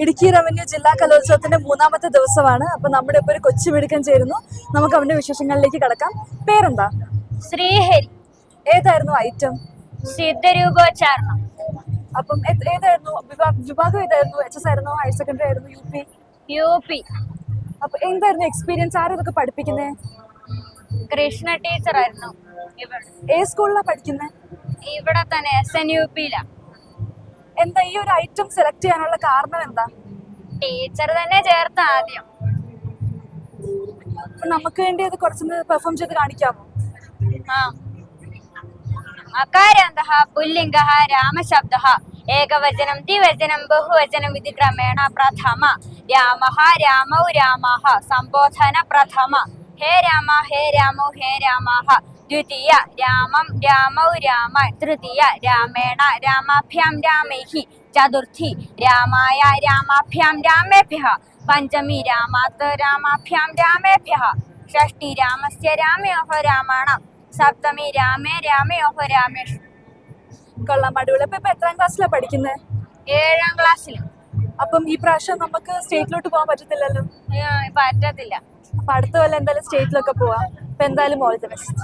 Idukki revenue ജില്ലാ കലോത്സവത്തിന്റെ മൂന്നാമത്തെ ദിവസമാണ്. അപ്പൊ നമ്മുടെ ഇപ്പൊ ഒരു കൊച്ചു മിടുക്കൻ ചേരുന്നു. നമുക്ക് അവന്റെ വിശേഷങ്ങളിലേക്ക് കടക്കാം. പേരെന്താ? ശ്രീഹരി. ഏതായിരുന്നു ഐറ്റം സിദ്ധരൂപോച്ചാരണം. അപ്പം ഏത്- ഏതായിരുന്നു? വിഭാ- വിഭാഗം ഏതായിരുന്നു? എച്ച് എസ് ആയിരുന്നു? ഹയർ സെക്കൻഡറി ആയിരുന്നു? യു പി യു പി അപ്പൊ എന്തായിരുന്നു എക്സ്പീരിയൻസ് ആരും ഇതൊക്കെ പഠിപ്പിക്കുന്നത് കൃഷ്ണ ടീച്ചറായിരുന്നു ഇവിടെ. ഏത് സ്കൂളിലാണ് പഠിക്കുന്നത് ഇവിടെ തന്നെ എസ് എൻ യു പിയിലാ എന്താ ഈ ഒരു ഐറ്റം സെലക്ട് ചെയ്യാനുള്ള കാരണം എന്താ? ടീച്ചർ തന്നെ ചേർത്ത ആദ്യം. നമുക്ക് വേണ്ടി അത് കുറച്ചൊന്ന് പെർഫോം ചെയ്ത് കാണിക്കാമോ? അകാരാന്തഃ പുല്ലിംഗഃ രാമശബ്ദഃ ഏകവചനം ദ്വിവചനം ബഹുവചനം ഇതി ക്രമേണ പ്രഥമ. രാമഃ രാമൗ രാമഃ സംബോധന പ്രഥമ. ഹേ രാമ ഹേ രാമോ ഹേ രാമാः ദ്വിതീയ രാമം രാമൗ രാമ തൃതീയ രാമേണ രാമാഭ്യാം രാമേഹി ചതുർത്ഥി രാമായ രാമാഭ്യാം രാമേഭ്യ പഞ്ചമി രാമാത് രാമാഭ്യാം രാമേഭ്യ ഷഷ്ടി രാമസ്യ രാമയോഹ രാമാണ സപ്തമി രാമേ രാമയോഹ രാമേഷ് കൊള്ളാം അടിപൊളി. അപ്പൊ ഇപ്പൊ എത്രാം ക്ലാസ്സിലാണ് പഠിക്കുന്നത് ഏഴാം ക്ലാസ്സിൽ അപ്പം ഈ പ്രാവശ്യം നമുക്ക് സ്റ്റേറ്റിലോട്ട് പോകാൻ പറ്റത്തില്ലല്ലോ? പറ്റത്തില്ല. അപ്പൊ അടുത്ത കൊല്ലം എന്തായാലും സ്റ്റേറ്റിലൊക്കെ പോവാം. അപ്പൊ എന്തായാലും ഓൾ ദി ബെസ്റ്റ്